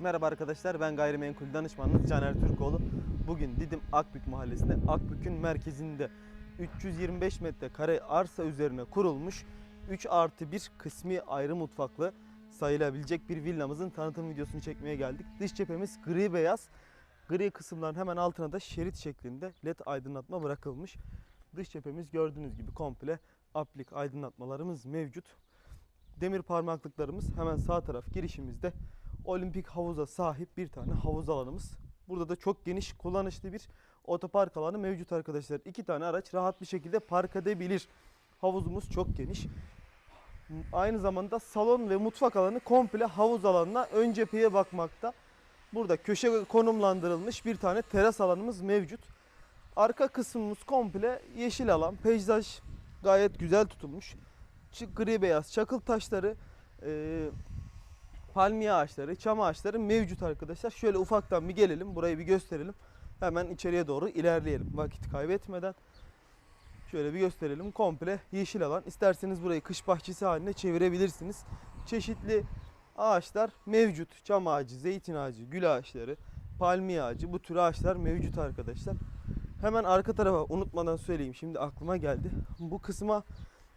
Merhaba arkadaşlar ben gayrimenkul danışmanınız Caner Türkoğlu. Bugün Didim Akbük mahallesinde Akbük'ün merkezinde 325 metrekare arsa üzerine kurulmuş 3 artı 1 kısmi ayrı mutfaklı sayılabilecek bir villamızın tanıtım videosunu çekmeye geldik. Dış cephemiz gri beyaz. Gri kısımların hemen altına da şerit şeklinde led aydınlatma bırakılmış. Dış cephemiz gördüğünüz gibi komple aplik aydınlatmalarımız mevcut. Demir parmaklıklarımız hemen sağ taraf girişimizde olimpik havuza sahip bir tane havuz alanımız. Burada da çok geniş kullanışlı bir otopark alanı mevcut arkadaşlar. İki tane araç rahat bir şekilde park edebilir. Havuzumuz çok geniş. Aynı zamanda salon ve mutfak alanı komple havuz alanına ön cepheye bakmakta. Burada köşe konumlandırılmış bir tane teras alanımız mevcut. Arka kısmımız komple yeşil alan. Peyzaj gayet güzel tutulmuş. Gri beyaz çakıl taşları, palmiye ağaçları, çam ağaçları mevcut arkadaşlar. Şöyle ufaktan bir gelelim, burayı bir gösterelim. Hemen içeriye doğru ilerleyelim vakit kaybetmeden. Şöyle bir gösterelim. Komple yeşil alan. İsterseniz burayı kış bahçesi haline çevirebilirsiniz. Çeşitli ağaçlar mevcut. Çam ağacı, zeytin ağacı, gül ağaçları, palmiye ağacı bu tür ağaçlar mevcut arkadaşlar. Hemen arka tarafa unutmadan söyleyeyim. Şimdi aklıma geldi. Bu kısma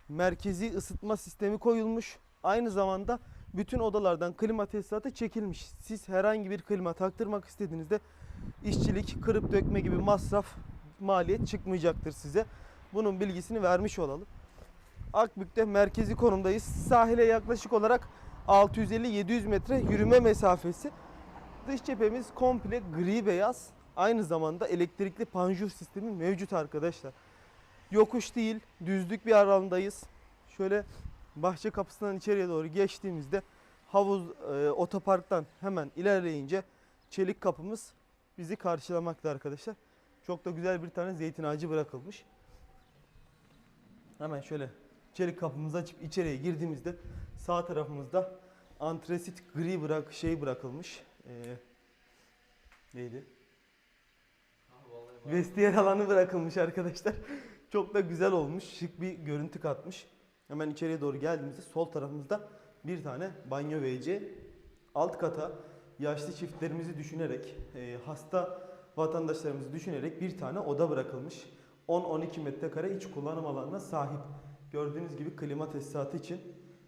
merkezi ısıtma sistemi koyulmuş. Aynı zamanda bütün odalardan klima tesisatı çekilmiş. Siz herhangi bir klima taktırmak istediğinizde işçilik, kırıp dökme gibi masraf, maliyet çıkmayacaktır size. Bunun bilgisini vermiş olalım. Akbük'te merkezi konumdayız. Sahile yaklaşık olarak 650-700 metre yürüme mesafesi. Dış cephemiz komple gri beyaz. Aynı zamanda elektrikli panjur sistemi mevcut arkadaşlar. Yokuş değil, düzlük bir alandayız. Şöyle bahçe kapısından içeriye doğru geçtiğimizde havuz e, otoparktan hemen ilerleyince çelik kapımız bizi karşılamakta arkadaşlar. Çok da güzel bir tane zeytin ağacı bırakılmış. Hemen şöyle çelik kapımızı açıp içeriye girdiğimizde sağ tarafımızda antresit gri bırak şey bırakılmış. Ee, neydi? Vestiyer alanı bırakılmış arkadaşlar. Çok da güzel olmuş. Şık bir görüntü katmış. Hemen içeriye doğru geldiğimizde sol tarafımızda bir tane banyo WC. Alt kata yaşlı çiftlerimizi düşünerek, e, hasta vatandaşlarımızı düşünerek bir tane oda bırakılmış. 10-12 metrekare iç kullanım alanına sahip. Gördüğünüz gibi klima tesisatı için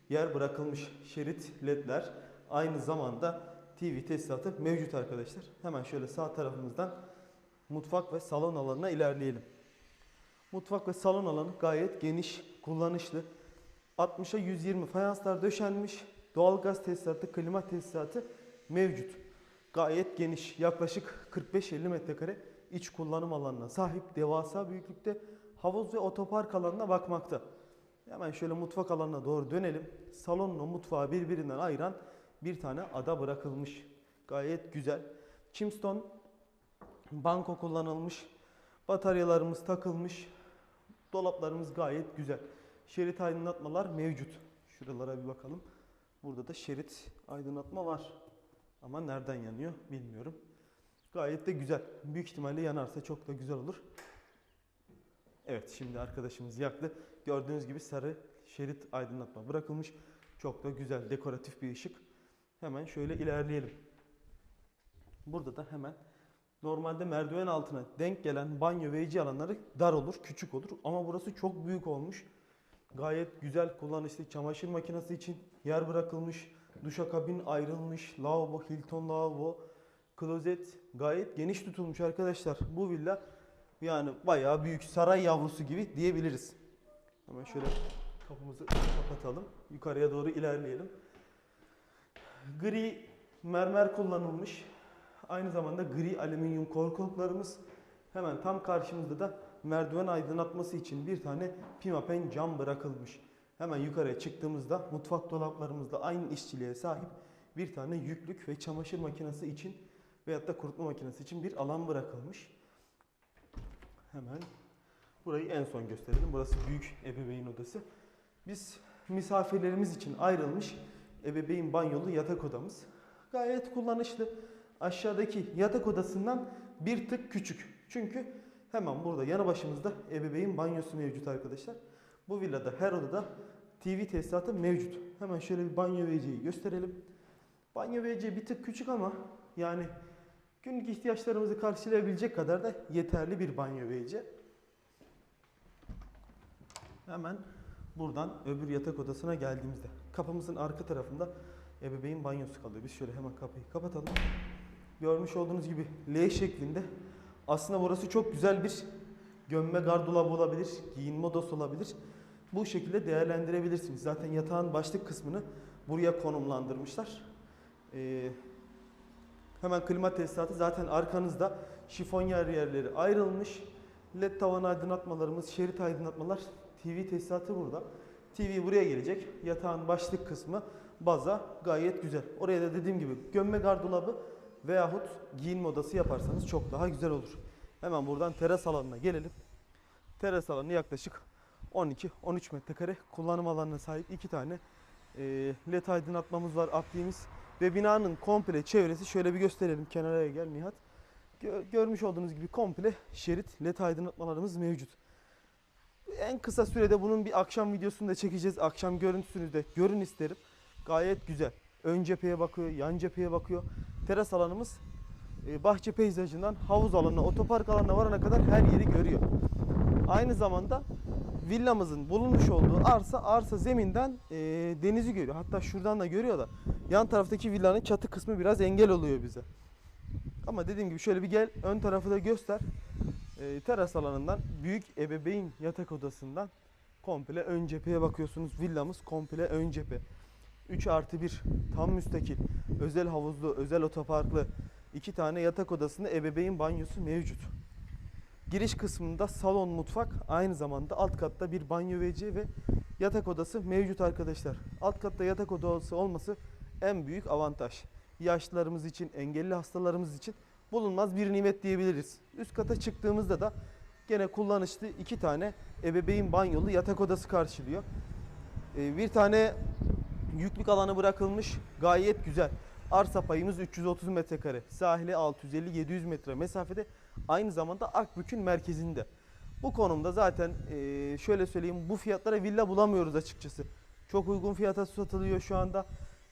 yer bırakılmış. Şerit ledler aynı zamanda TV tesisatı mevcut arkadaşlar. Hemen şöyle sağ tarafımızdan mutfak ve salon alanına ilerleyelim. Mutfak ve salon alanı gayet geniş, kullanışlı. 60'a 120 fayanslar döşenmiş. Doğalgaz tesisatı, klima tesisatı mevcut. Gayet geniş, yaklaşık 45-50 metrekare iç kullanım alanına sahip devasa büyüklükte havuz ve otopark alanına bakmakta. Hemen şöyle mutfak alanına doğru dönelim. Salonla mutfağı birbirinden ayıran bir tane ada bırakılmış. Gayet güzel. Chimstone banko kullanılmış. Bataryalarımız takılmış. Dolaplarımız gayet güzel. Şerit aydınlatmalar mevcut. Şuralara bir bakalım. Burada da şerit aydınlatma var. Ama nereden yanıyor bilmiyorum. Gayet de güzel. Büyük ihtimalle yanarsa çok da güzel olur. Evet şimdi arkadaşımız yaktı. Gördüğünüz gibi sarı şerit aydınlatma bırakılmış. Çok da güzel dekoratif bir ışık. Hemen şöyle ilerleyelim. Burada da hemen normalde merdiven altına denk gelen banyo ve alanları dar olur, küçük olur. Ama burası çok büyük olmuş. Gayet güzel kullanışlı çamaşır makinesi için yer bırakılmış. Duşakabin ayrılmış. Lavabo, Hilton lavabo. Klozet gayet geniş tutulmuş arkadaşlar. Bu villa yani bayağı büyük saray yavrusu gibi diyebiliriz. Hemen şöyle kapımızı kapatalım. Yukarıya doğru ilerleyelim. Gri mermer kullanılmış. Aynı zamanda gri alüminyum korkuluklarımız. Hemen tam karşımızda da merdiven aydınlatması için bir tane pimapen cam bırakılmış. Hemen yukarıya çıktığımızda mutfak dolaplarımızda aynı işçiliğe sahip bir tane yüklük ve çamaşır makinesi için veyahut da kurutma makinesi için bir alan bırakılmış. Hemen burayı en son gösterelim. Burası büyük ebeveyn odası. Biz misafirlerimiz için ayrılmış ebeveyn banyolu yatak odamız. Gayet kullanışlı. Aşağıdaki yatak odasından bir tık küçük. Çünkü hemen burada yanı başımızda ebeveyn banyosu mevcut arkadaşlar. Bu villada her odada TV tesisatı mevcut. Hemen şöyle bir banyo vereceği gösterelim. Banyo WC bir tık küçük ama yani günlük ihtiyaçlarımızı karşılayabilecek kadar da yeterli bir banyo WC. Hemen buradan öbür yatak odasına geldiğimizde kapımızın arka tarafında ebeveyn banyosu kalıyor. Biz şöyle hemen kapıyı kapatalım. Görmüş olduğunuz gibi L şeklinde. Aslında burası çok güzel bir gömme gardolabı olabilir, giyinme odası olabilir. Bu şekilde değerlendirebilirsiniz. Zaten yatağın başlık kısmını buraya konumlandırmışlar. Ee, hemen klima tesisatı zaten arkanızda şifonyer yerleri ayrılmış. LED tavan aydınlatmalarımız, şerit aydınlatmalar, TV tesisatı burada. TV buraya gelecek. Yatağın başlık kısmı baza gayet güzel. Oraya da dediğim gibi gömme gardolabı veyahut giyinme odası yaparsanız çok daha güzel olur. Hemen buradan teras alanına gelelim. Teras alanı yaklaşık 12-13 metrekare kullanım alanına sahip iki tane e, led aydınlatmamız var apliğimiz ve binanın komple çevresi şöyle bir gösterelim kenara gel Nihat. Gö- görmüş olduğunuz gibi komple şerit led aydınlatmalarımız mevcut. En kısa sürede bunun bir akşam videosunu da çekeceğiz. Akşam görüntüsünü de görün isterim. Gayet güzel. Ön cepheye bakıyor, yan cepheye bakıyor. Teras alanımız e, bahçe peyzajından havuz alanına, otopark alanına varana kadar her yeri görüyor. Aynı zamanda villamızın bulunmuş olduğu arsa arsa zeminden e, denizi görüyor. Hatta şuradan da görüyor da yan taraftaki villanın çatı kısmı biraz engel oluyor bize. Ama dediğim gibi şöyle bir gel ön tarafı da göster. E, teras alanından büyük ebeveyn yatak odasından komple ön cepheye bakıyorsunuz. Villamız komple ön cephe. 3 artı 1 tam müstakil. Özel havuzlu, özel otoparklı. iki tane yatak odasında ebeveyn banyosu mevcut. Giriş kısmında salon, mutfak, aynı zamanda alt katta bir banyo WC ve yatak odası mevcut arkadaşlar. Alt katta yatak odası olması en büyük avantaj. Yaşlılarımız için, engelli hastalarımız için bulunmaz bir nimet diyebiliriz. Üst kata çıktığımızda da gene kullanışlı iki tane ebeveyn banyolu yatak odası karşılıyor. Ee, Bir tane yüklük alanı bırakılmış. Gayet güzel. Arsa payımız 330 metrekare. Sahile 650-700 metre mesafede. Aynı zamanda Akbük'ün merkezinde. Bu konumda zaten eee, şöyle söyleyeyim bu fiyatlara villa bulamıyoruz açıkçası. Çok uygun fiyata satılıyor şu anda.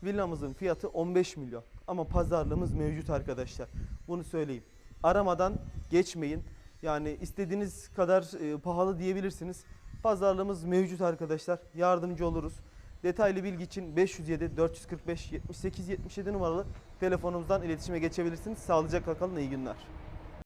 Villamızın fiyatı 15 milyon. Ama pazarlığımız mevcut arkadaşlar. Bunu söyleyeyim. Aramadan geçmeyin. Yani istediğiniz kadar e, pahalı diyebilirsiniz. Pazarlığımız mevcut arkadaşlar. Yardımcı oluruz. Detaylı bilgi için 507 445 78 77 numaralı telefonumuzdan iletişime geçebilirsiniz. Sağlıcakla kalın. iyi günler.